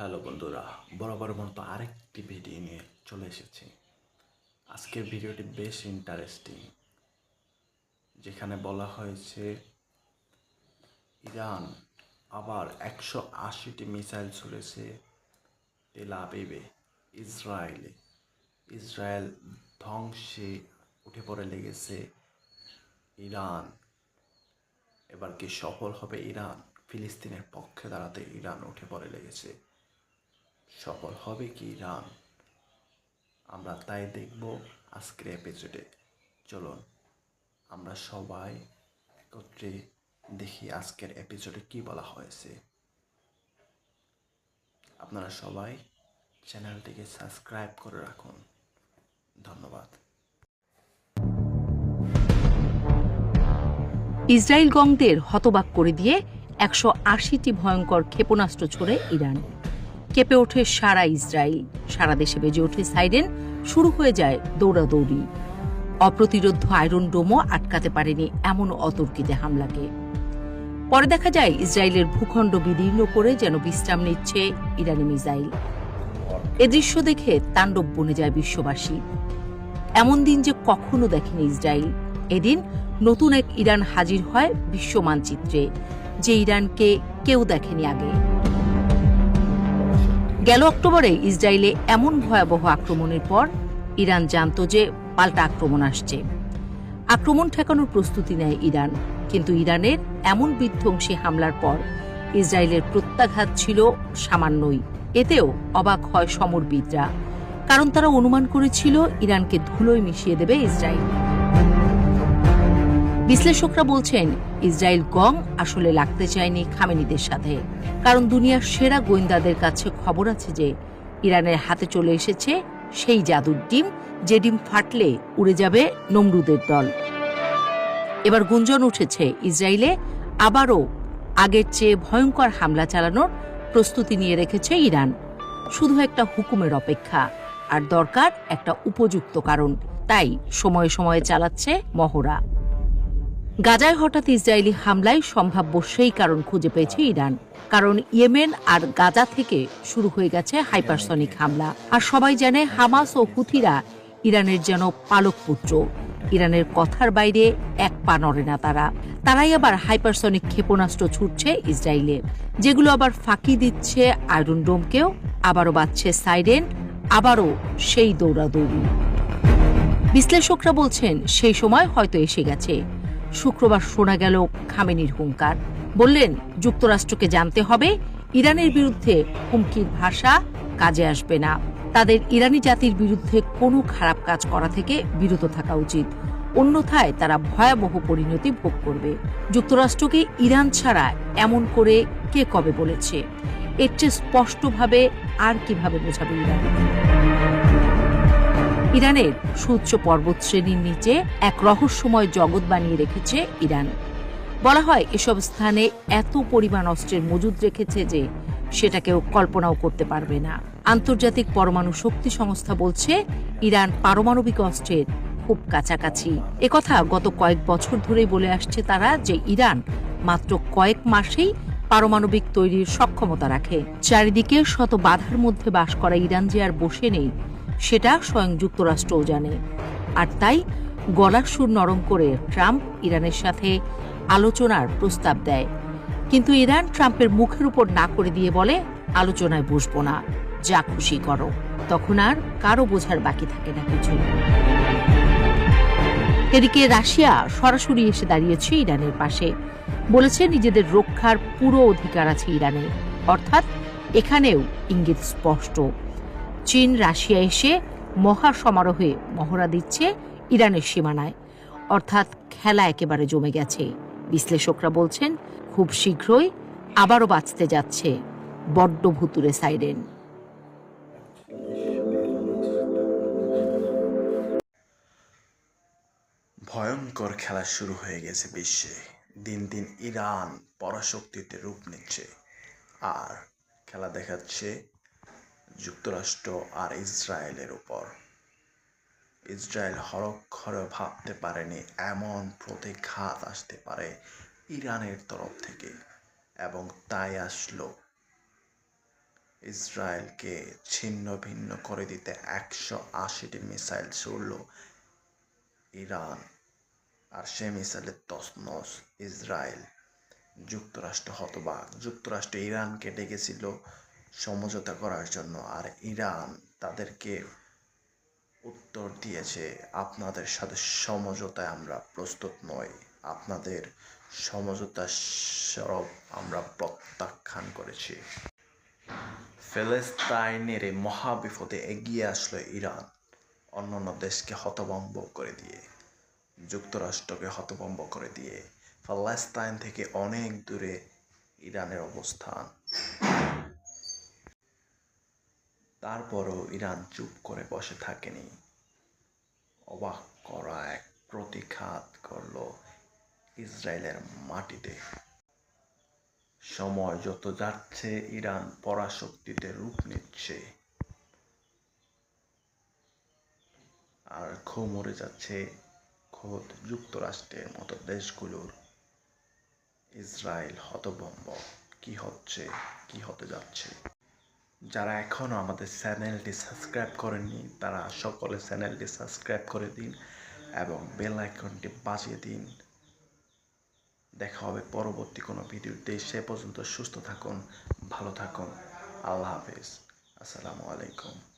Hello বন্ধুরা, বরাবর মতো আরেকটি ভিডিও নিয়ে চলে এসেছি। আজকের ভিডিওটি বেশ ইন্টারেস্টিং যেখানে বলা হয়েছে, ইরান আবার একশো আশিটি মিসাইল ছুড়েছে তেল আবিবে ইসরায়েলে। ইসরায়েল ধ্বংসে উঠে পড়ে লেগেছে ইরান। এবার কি সফল হবে ইরান? ফিলিস্তিনের পক্ষে দাঁড়াতে ইরান উঠে পড়ে লেগেছে। সফল হবে কি রান আমরা তাই দেখব আজকের এপিসোডে চলুন, আমরা সবাই একত্রে দেখি আজকের এপিসোডে কি বলা হয়েছে। আপনারা সবাই চ্যানেলটিকে সাবস্ক্রাইব করে রাখুন। ধন্যবাদ। ইসরায়েল গংদের হতবাক করে দিয়ে একশো আশিটি ভয়ঙ্কর ক্ষেপণাস্ত্র ছোড়ে ইরান। কেঁপে ওঠে সারা ইসরায়েল। সারা দেশে বেজে ওঠে সাইরেন। শুরু হয়ে যায় দৌড়াদৌড়ি। অপ্রতিরোধ আয়রন ডোমও আটকাতে পারেনি এমন অতর্কিতে হামলাকে। পরে দেখা যায়, ইসরায়েলের ভূখণ্ড বিদীর্ণ করে যেন বিশ্রাম নিচ্ছে ইরানি মিসাইল। এ দৃশ্য দেখে তাণ্ডব বনে যায় বিশ্ববাসী। এমন দিন যে কখনো দেখেনি ইসরায়েল। এদিন নতুন এক ইরান হাজির হয় বিশ্ব মানচিত্রে, যে ইরানকে কেউ দেখেনি আগে। গেল অক্টোবরে ইসরায়েলে এমন ভয়াবহ আক্রমণের পর ইরান জানত যে পাল্টা আক্রমণ আসছে। আক্রমণ ঠেকানোর প্রস্তুতি নেয় ইরান, কিন্তু ইরানের এমন বিধ্বংসী হামলার পর ইসরায়েলের প্রত্যাঘাত ছিল সামান্যই। এতেও অবাক হয় সমরবিদরা, কারণ তারা অনুমান করেছিল ইরানকে ধুলোয় মিশিয়ে দেবে ইসরায়েল। বিশ্লেষকরা বলছেন, ইসরায়েল গং আসলে লাগতে চায়নি খামেনিদের সাথে। কারণ দুনিয়ার সেরা গোয়েন্দাদের কাছে খবর আছে যে, ইরানের হাতে চলে এসেছে সেই জাদুর ডিম, যে ডিম ফাটলে উড়ে যাবে নমরুদের দল। এবার গুঞ্জন উঠেছে, ইসরায়েলে আবারও আগের চেয়ে ভয়ঙ্কর হামলা চালানোর প্রস্তুতি নিয়ে রেখেছে ইরান। শুধু একটা হুকুমের অপেক্ষা, আর দরকার একটা উপযুক্ত কারণ। তাই সময়ে সময়ে চালাচ্ছে মহড়া। গাজায় হঠাৎ ইসরায়েলি হামলায় সম্ভাব্য সেই কারণ খুঁজে পেয়েছে ইরান। কারণ ইয়েমেন আর গাজা থেকে শুরু হয়ে গেছে হাইপারসনিক হামলা। আর সবাই জানে হামাস ও হুথিরা ইরানের যেন পালক পুত্র। ইরানের কথার বাইরে এক পা নড়ে না তারা। তারাই আবার হাইপারসনিক ক্ষেপণাস্ত্র ছুটছে ইসরায়েলে, যেগুলো আবার ফাঁকি দিচ্ছে আয়রন ডোমকেও, আবারও বাজছে সাইরেন, আবারও সেই দৌড়াদৌড়ি। বিশ্লেষকরা বলছেন, সেই সময় হয়তো এসে গেছে। শুক্রবার শোনা গেল খামেনির হুঙ্কার। বললেন, যুক্তরাষ্ট্রকে জানতে হবে, ইরানের বিরুদ্ধে হুমকির ভাষা কাজে আসবে না। তাদের ইরানি জাতির বিরুদ্ধে কোনো খারাপ কাজ করা থেকে বিরত থাকা উচিত। অন্যথায় তারা ভয়াবহ পরিণতি ভোগ করবে। যুক্তরাষ্ট্রকে ইরান ছাড়া এমন করে কে কবে বলেছে? এর চেয়ে স্পষ্টভাবে আর কীভাবে বোঝাবে ইরান? ইরানের সুউচ্চ পর্বত শ্রেণির নিচে এক রহস্যময় জগৎ বানিয়ে রেখেছে ইরান। বলা হয়, এসব স্থানে এত পরিমাণ অস্ত্রের মজুদ রেখেছে যে সেটা কেউ কল্পনাও করতে পারবে না। আন্তর্জাতিক পরমাণু শক্তি সংস্থা বলছে, ইরান পারমাণবিক অস্ত্রের খুব কাছাকাছি। একথা গত কয়েক বছর ধরেই বলে আসছে তারা যে ইরান মাত্র কয়েক মাসেই পারমাণবিক তৈরির সক্ষমতা রাখে। চারিদিকে শত বাধার মধ্যে বাস করা ইরান যে আর বসে নেই সেটা স্বয়ং যুক্তরাষ্ট্রও জানে। আর তাই গলার সুর নরম করে ট্রাম্প ইরানের সাথে আলোচনার প্রস্তাব দেয়। কিন্তু ইরান ট্রাম্পের মুখের উপর না করে দিয়ে বলে, আলোচনায় বসবো না, যা খুশি করো। তখন আর কারও বোঝার বাকি থাকে না কিছু। এদিকে রাশিয়া সরাসরি এসে দাঁড়িয়েছে ইরানের পাশে। বলেছে নিজেদের রক্ষার পুরো অধিকার আছে ইরানে অর্থাৎ এখানেও ইঙ্গিত স্পষ্ট। চীন, রাশিয়া এসে মহা সমারোহে মহড়া দিচ্ছে ইরানের সীমানায়। অর্থাৎ খেলা একেবারে জমে গেছে। বিশ্লেষকরা বলছেন, খুব শীঘ্রই আবারও বাঁচতে যাচ্ছে বড্ড ভুতুরে সাইরেন। ভয়ঙ্কর খেলা শুরু হয়ে গেছে বিশ্বে। দিন দিন ইরান পরাশক্তিতে রূপ নিচ্ছে। আর খেলা দেখাচ্ছে যুক্তরাষ্ট্র আর ইসরায়েলের উপর। ইসরায়েল হরক্ষরে ভাবতে পারেনি, এমন প্রতিঘাত আসতে পারে ইরানের তরফ থেকে, এবং তাই আসলো। ইসরায়েলকে ছিন্ন ভিন্ন করে দিতে একশো আশিটি মিসাইল ছুড়ল ইরান, আর সে মিসাইলের তসনস ইসরায়েল। যুক্তরাষ্ট্র হতবাক। যুক্তরাষ্ট্র ইরানকে ডেকেছিল সমঝোতা করার জন্য আর ইরান তাদেরকে উত্তর দিয়েছে, আপনাদের সাথে সমঝোতায় আমরা প্রস্তুত নই। আপনাদের সমঝোতা সরব আমরা প্রত্যাখ্যান করেছি। ফেলেস্তাইনের এই মহাবিপদে এগিয়ে আসলো ইরান অন্যান্য দেশকে হতভম্ব করে দিয়ে, যুক্তরাষ্ট্রকে হতভম্ব করে দিয়ে। ফিলিস্তাইন থেকে অনেক দূরে ইরানের অবস্থান। তারপরও ইরান চুপ করে বসে থাকেনি। অবাক করা এক প্রতিঘাত করল ইসরায়েলের মাটিতে। সময় যত যাচ্ছে, ইরান পরাশক্তিতে রূপ নিচ্ছে। আর ক্ষো মরে যাচ্ছে খোদ যুক্তরাষ্ট্রের মতো দেশগুলোর। ইসরায়েল হতভম্ব। কি হচ্ছে? কি হতে যাচ্ছে? যারা এখনও আমাদের চ্যানেলটি সাবস্ক্রাইব করেননি, তারা সকলে চ্যানেলটি সাবস্ক্রাইব করে দিন এবং বেল আইকনটি বাজিয়ে দিন। দেখা হবে পরবর্তী কোনো ভিডিওতে। সে পর্যন্ত সুস্থ থাকুন, ভালো থাকুন। আল্লাহ হাফেজ। আসসালামু আলাইকুম।